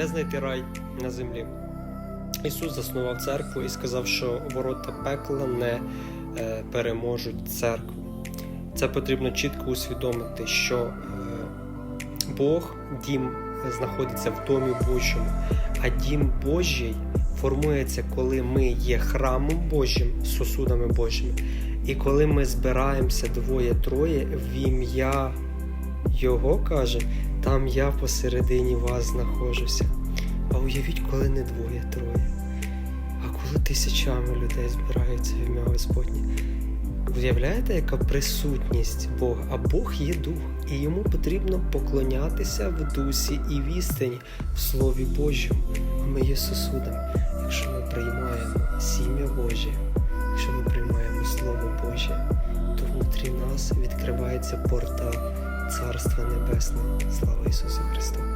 де знайти рай на землі. Ісус заснував церкву і сказав, що ворота пекла не е, переможуть церкву. Це потрібно чітко усвідомити, що е, Бог, дім знаходиться в домі Божому, а дім Божий формується, коли ми є храмом Божим, сосудами Божими. І коли ми збираємося двоє-троє в ім'я Його каже, там я посередині вас знаходжуся. А уявіть, коли не двоє-троє, а коли тисячами людей збираються в ім'я Господнє. Уявляєте, яка присутність Бога? А Бог є дух, і йому потрібно поклонятися в дусі і в істині, в Слові Божому. А ми є сосудами. Якщо ми приймаємо сім'я Боже, якщо ми приймаємо Слово Боже, то внутрі нас відкривається портал Царства Небесне, Слава Ісусу Христу!